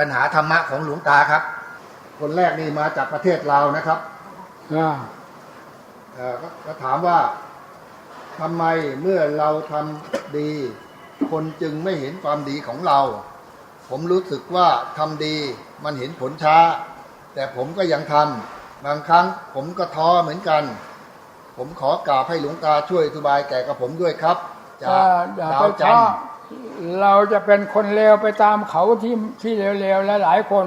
ปัญหาธรรมะของหลวงตาครับ คนแรกนี่มาจากประเทศลาวนะครับอ่าเอ่อก็ก็ถามว่าทำไมเมื่อเราทำดี คนจึงไม่เห็นความดีของเรา ผมรู้สึกว่าทำดีมันเห็นผลช้า แต่ผมก็ยังทำบางครั้งผมก็ท้อเหมือนกัน ผมขอกราบให้หลวงตาช่วยอธิบายแก่กับผมด้วยครับ จาถ้ากอย่าดาไปวจันท้อทร์ เราจะเป็นคนเลวไปตามเขาที่ที่เลวๆและหลายคน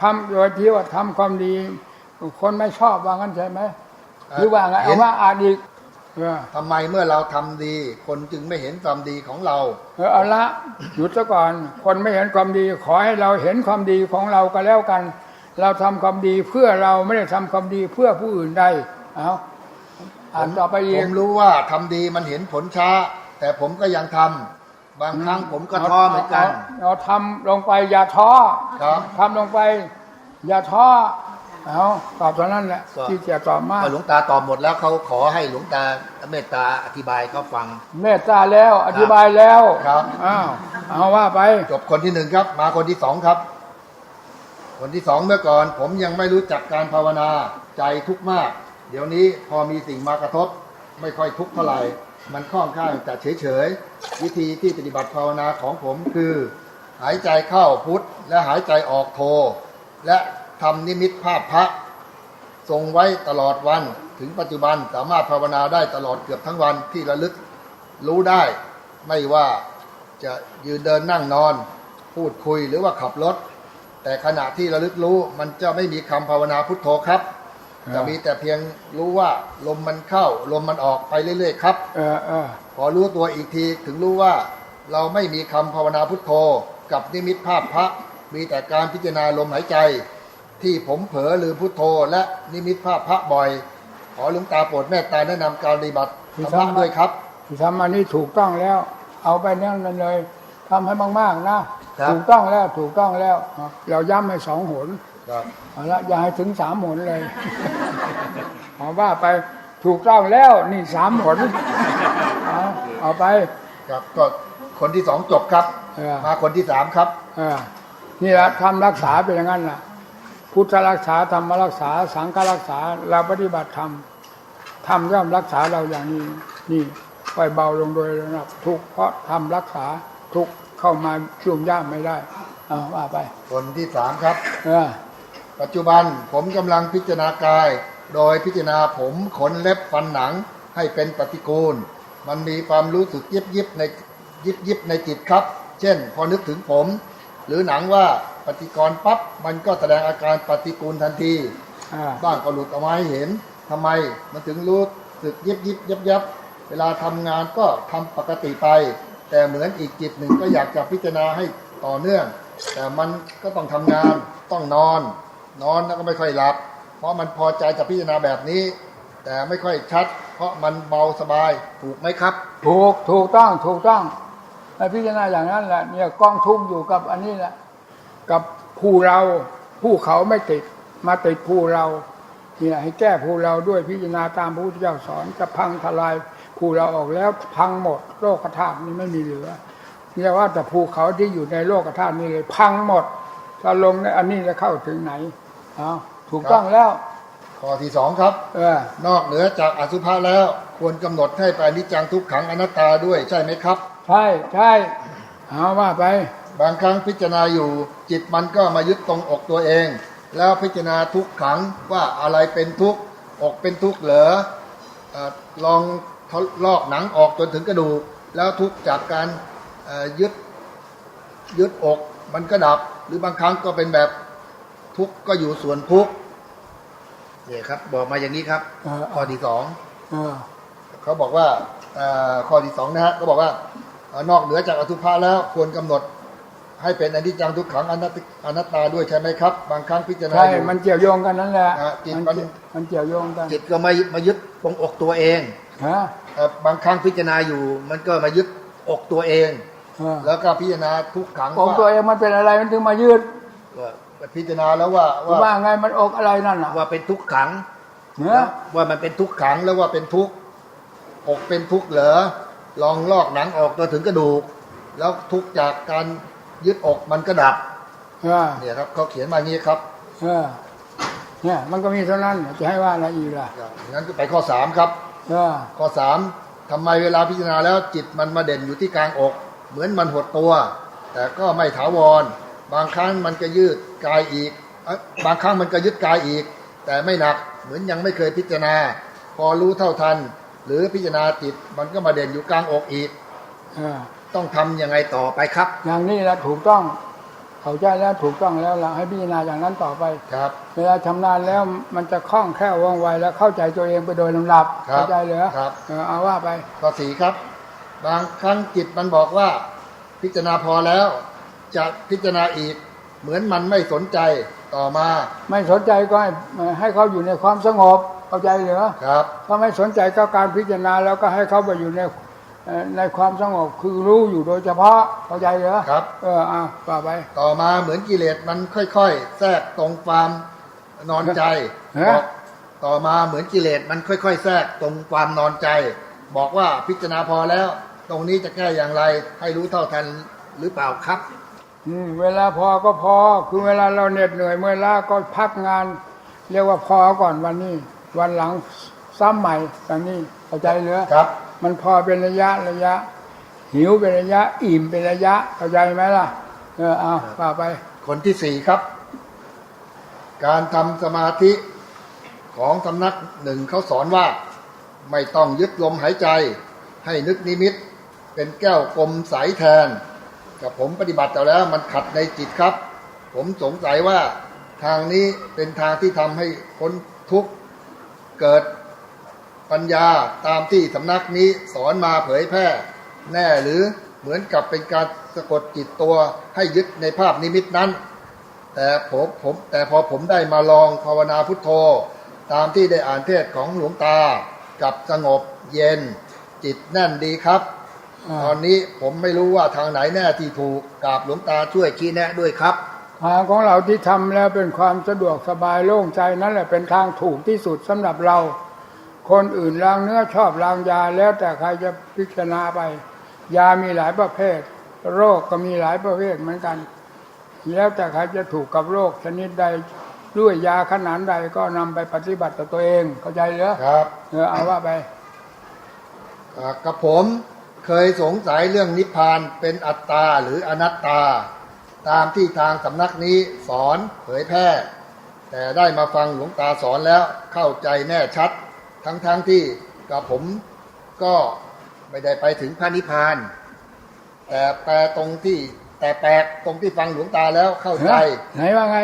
ทำโดยที่ว่าทำความดี คนไม่ชอบว่างั้นใช่ไหมหรือว่าไงเห็เอานว่าอาดีเออทำไมเมื่อเราทำดี คนจึงไม่เห็นความดีของเราเออเอาละหยุดซะก่อน คนไม่เห็นความดี ขอให้เราเห็นความดีของเราก็แล้วกัน เราทำความดีเพื่อเราไม่ได้ทำความดีเพื่อผู้อื่นใดเอาอ่านต่อไปอีผกมรู้ว่าทำดีมันเห็นผลช้า แต่ผมก็ยังทำ บางครั้งผมก็ท้อเหมือนกัน เราทำลงไปอย่าท้อครับทำลงไป อย่าท้อเอาตอบตอนนั้นแหละก็ ที่จะตอบมากก็หลวงตาตอบหมดแล้วเขาขอให้หลวงตาเมตตาอธิบายเขาฟัง เมตตาแล้วอธิบายแล้วครับ อ้าวเอาว่าไป จบคนที่หนึ่งครับ มาคนที่สองครับ คนที่สองเมื่อก่อน ผมยังไม่รู้จักการภาวนาใจทุกข์มาก เดี๋ยวนี้พอมีสิ่งมากระทบ ไม่ค่อยทุกข์เท่าไหร่ มันค่อนข้างจะเฉยๆ วิธีที่ปฏิบัติภาวนาของผมคือ หายใจเข้าพุทธและหายใจออกโท และทำนิมิตภาพพระ ทรงไว้ตลอดวันถึงปัจจุบันสามารถภาวนาได้ตลอดเกือบทั้งวันที่ระลึกรู้ได้ไม่ว่าจะยืนเดินนั่งนอน พูดคุยหรือว่าขับรถ แต่ขณะที่ระลึกรู้มันจะไม่มีคำภาวนาพุทโธครับ ครับจะมีแต่เพียงรู้ว่าลมมันเข้า ลมมันออกไปเรื่อยๆครับเออเออพอรู้ตัวอีกทีถึงรู้ว่า เราไม่มีคำภาวนาพุทโธ กับนิมิตภาพพระ มีแต่การพิจารณาลมหายใจ ที่ผมเผลอลืมพุทโธ และนิมิตภาพพระบ่อย ขอหลวงตาโปรดเมตตาแนะนำการปฏิบัติธรรมะด้วยครับที่ทำอันนี้ถูกต้องแล้ว เอาไปนั่นกันเลยทำให้มากๆนะครับถูกต้องแล้วถูกต้องแล้ว เราย้ำให้สองหน ครับเอาละอย่าให้ถึงสามหนเลยเอาว่าไปถูกต้องแล้วนี่สามหนเอาเอาไป ครับก็คนที่สองจบครับ เออ มาคนที่สามครับ เออนี่แหละทำรักษาเป็นอย่างนั้นล่ะ พุทธรักษาธรรมรักษา สังฆรักษาเราปฏิบัติธรรมทำย่อมรักษาเราอย่างนี้ นี่ปล่อยเบาลงโดยระดับทุกข์เพราะทำรักษาทุกข์เข้ามาช่วงย่ามไม่ได้เอาว่าไปคนที่สามครับ เออ ปัจจุบันผมกำลังพิจารณากาย โดยพิจารณาผมขนเล็บฟันหนังให้เป็นปฏิกูล มันมีความรู้สึกยิบยิบในยิบยิบในจิตครับ เช่น พอนึกถึงผม หรือหนังว่าปฏิกรปั๊บมันก็แสดงอาการปฏิกูลทันทีบ้างก็หลุดออกมาให้เห็นทำไมมันถึงรู้สึกยิบยิบยับยับเวลาทำงานก็ทำปกติไป แต่เหมือนอีกจิตหนึ่งก็อยากจะพิจารณาให้ต่อเนื่อง แต่มันก็ต้องทำงานต้องนอน นอนแล้วก็ไม่ค่อยหลับ เพราะมันพอใจจะพิจารณาแบบนี้ แต่ไม่ค่อยชัด เพราะมันเบาสบายถูกไหมครับ ถูกถูกต้องถูกต้องให้พิจารณาอย่างนั้นแหละเนี่ยกล้องทุกอยู่กับอันนี้แหละกับผู้เราผู้เขาไม่ติดมาติดผู้เราเนี่ยให้แก้ผู้เราด้วยพิจารณาตามพระพุทธเจ้าสอนจะพังทลายผู้เราออกแล้วพังหมดโลกธาตุนี้ไม่มีเหลือเนี่ยว่าแต่ภูเขาที่อยู่ในโลกธาตุนี้เลย พังหมด ถ้าลงในอันนี้จะเข้าถึงไหนเอาถูกต้องแล้ว ข้อที่สองครับ เออนอกเหนือจากอสุภะแล้ว ควรกำหนดให้ไปนิจจังทุกขังอนัตตาด้วยใช่ไหมครับ ใช่ใช่เอาว่าไป บางครั้งพิจารณาอยู่ จิตมันก็มายึดตรงอกตัวเอง แล้วพิจารณาทุกขังว่าอะไรเป็นทุกข์อกเป็นทุกข์เหรอเอ่อลองทดลอกหนังออกจนถึงกระดูกแล้วทุกข์จากการเอ่อยึดยึดอก มันก็ดับ หรือบางครั้งก็เป็นแบบทุกข์ก็อยู่ส่วนทุกข์เนี่ยครับ บอกมาอย่างนี้ครับเออข้อที่สองเออเขาบอกว่าเอ่อข้อที่สองนะฮะก็บอกว่าเอ่อนอกเหนือจากอสุภะแล้วควรกำหนด ให้เป็นอนิจจังทุกขังอนัตติอนัตตาด้วยใช่ไหมครับ บางครั้งพิจารณาใช่ อยู่ มันเกี่ยวโยงกันนั่นแหละอะจิตมันมันเกี่ยวมันเกี่ยวโยงกันจิตก็มามายึดตรงอกตัวเองฮะ เอ่อบางครั้งพิจารณาอยู่ มันก็มายึดอกตัวเองเออแล้วก็พิจารณาทุกขังอกตัวเองมันเป็นอะไรมันถึงมายืดว่าพิจารณาแล้วว่าว่าว่าไงมันอกอะไรนั่นน่ะว่าเป็นทุกขัง เนื้อ ว่ามันเป็นทุกขังแล้วว่าเป็นทุกข์อกเป็นทุกข์เหรอลองลอกหนังออกจนถึงกระดูก แล้วทุกข์จากการยึดอกมันก็ดับเออเนี่ยครับเขาเขียนมาอย่างนี้ครับเออเนี่ย มันก็มีเท่านั้น จะให้ว่าอะไรอีกล่ะงั้นก็ไปข้อสามครับ เออข้อสามทำไมเวลาพิจารณาแล้วจิตมันมาเด่นอยู่ที่กลางอก เหมือนมันหดตัว แต่ก็ไม่ถาวร บางครั้งมันก็ยืดกายอีกเอ้ยบางครั้งมันก็ยึดกายอีก แต่ไม่หนักเหมือนยังไม่เคยพิจารณา พอรู้เท่าทัน หรือพิจารณาจิตมันก็มาเด่นอยู่กลางอกอีกเออต้องทำยังไงต่อไปครับ อย่างนี้แล้วถูกต้อง เข้าใจแล้วถูกต้องแล้วล่ะให้พิจารณาอย่างนั้นต่อไปครับ เวลาชำนาญแล้วมันจะคล่องแคล่วว่องไวแล้วเข้าใจตัวเองไปโดยลำดับครับเข้าใจเหรอครับเออเอาว่าไปข้อสี่ครับ บางครั้งจิตมันบอกว่า พิจารณาพอแล้ว จะพิจารณาอีก เหมือนมันไม่สนใจต่อมา ไม่สนใจก็ให้ให้เขาอยู่ในความสงบเข้าใจเหรอครับถ้าไม่สนใจก็การพิจารณาแล้วก็ให้เขาไปอยู่ในเอ่อในความสงบคือรู้อยู่โดยเฉพาะเข้าใจเหรอครับเอออะต่อไป ต่อมาเหมือนกิเลสมันค่อยๆ แทรกตรงความนอนใจฮะบอกต่อมาเหมือนกิเลสมันค่อย ๆ แทรกตรงความนอนใจ บอกว่าพิจารณาพอแล้ว ตรงนี้จะแก้อย่างไรให้รู้เท่าทันหรือเปล่าครับ อืมเวลาพอก็พอ คือเวลาเราเหน็ดเหนื่อยเมื่อยล้าก็พักงาน เรียกว่าพอก่อนวันนี้ วันหลังซ้ำใหม่อย่างนี้เข้าใจเหรอครับ มันพอเป็นระยะระยะ หิวเป็นระยะ อิ่มเป็นระยะเข้าใจไหมล่ะ เออเอาต่อไป คนที่สี่ครับ การทำสมาธิของสำนักหนึ่งเขาสอนว่า ไม่ต้องยึดลมหายใจ ให้นึกนิมิต เป็นแก้วกลมใสแทน กับผมปฏิบัติแต่แล้วมันขัดในจิตครับ ผมสงสัยว่าทางนี้เป็นทางที่ทำให้พ้นทุกข์เกิดปัญญาตามที่สำนักนี้สอนมาเผยแพร่แน่หรือเหมือนกับเป็นการสะกดจิตตัวให้ยึดในภาพนิมิตนั้น แต่ผมผมแต่พอผมได้มาลองภาวนาพุทโธ ตามที่ได้อ่านเทศของหลวงตากับสงบเย็น จิตแน่นดีครับ ตอนนี้ผมไม่รู้ว่าทางไหนแน่ที่ถูกกราบหลวงตาช่วยชี้แนะด้วยครับทางของเราที่ทำแล้วเป็นความสะดวกสบายโล่งใจนั่นแหละเป็นทางถูกที่สุดสำหรับเรา คนอื่นล้างเนื้อชอบล้างยาแล้วแต่ใครจะพิจารณาไป ยามีหลายประเภท โรคก็มีหลายประเภทเหมือนกัน แล้วแต่ใครจะถูกกับโรคชนิดใดด้วยยาขนาดใดก็นำไปปฏิบัติต่อตัวเองเข้าใจเหรอครับเออเอาว่าไปอ่ากับผม เคยสงสัยเรื่องนิพพานเป็นอัตตาหรืออนัตตา ตามที่ทางสำนักนี้สอนเผยแพร่ แต่ได้มาฟังหลวงตาสอนแล้วเข้าใจแน่ชัด ทั้งๆทที่กับผมก็ไม่ได้ไปถึงพระนิพพาน แต่แปลตรงที่แต่แปลกตรงที่ฟังหลวงตาแล้วเข้าใจไหนว่าไง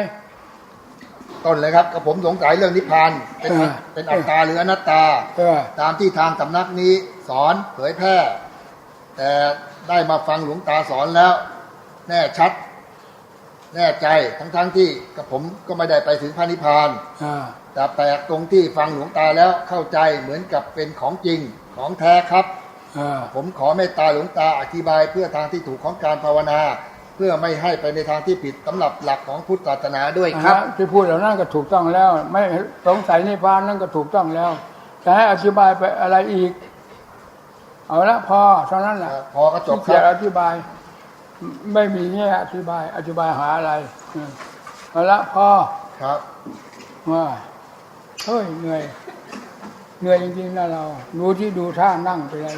ต้นเลยครับกับผมสงสัยเรื่องนิพพานเป็นอัตเออเป็นอัตตาหรืออนัตตาเออตามที่ทางสำนักนี้สอนเผยแพร่ แต่ได้มาฟังหลวงตาสอนแล้ว แน่ชัด แน่ใจทั้งๆทที่กับผมก็ไม่ได้ไปถึงพระนิพพานอ่าแต่แปลกตรงที่ฟังหลวงตาแล้วเข้าใจเหมือนกับเป็นของจริงของแท้ครับอ่าผมขอเมตตาหลวงตาอธิบายเพื่อทางที่ถูกของการภาวนา เพื่อไม่ให้ไปในทางที่ผิดสำหรับหลักของพุทธศาสนาด้วยครับอ่าที่พูดเหล่านั้นก็ถูกต้องแล้ว ไม่สงสัยนิพพานนั่นก็ถูกต้องแล้วจะให้อธิบายไปอะไรอีก เอาละพอเท่านั้นแหละพอกระจบที่คจะรับอธิบาย ไม่มีแง่อธิบาย อธิบายหาอะไรอืมเอาละพอครับว่าเฮ้ยเหนื่อยเหนื่อยจริงๆนะเราดูที่ดูท่านั่งไปเลย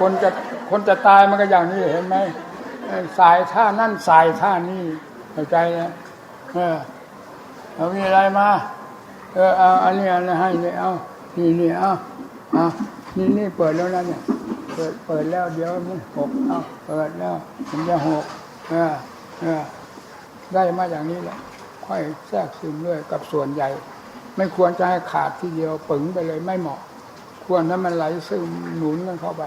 คนจะคนจะตายมันก็อย่างนี้เห็นไหมเออสายท่านั่นสายท่านี่เข้าใจนะเออเอามีอะไรมา เออเอาอันนี้อันนี้ให้เนี่ยเอานี่นี่เอาเอานี่นี่เปิดแล้วนะเนี่ยเปิดเปิดแล้วเดี๋ยวมันหกเอาเปิดแล้วมันจะหกเออเออได้มาอย่างนี้แหละค่อยแทรกซึมด้วยกับส่วนใหญ่ ไม่ควรจะให้ขาดทีเดียวปึงไปเลยไม่เหมาะ ควรให้มันไหลซึมหนุนกันเข้าไป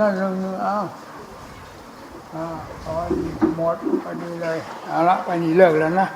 นั่นเรื่องนึงเอ้าอ่าอาไว้หมดไปนี่เลยเอาละไปนี่เลิกแล้วนะ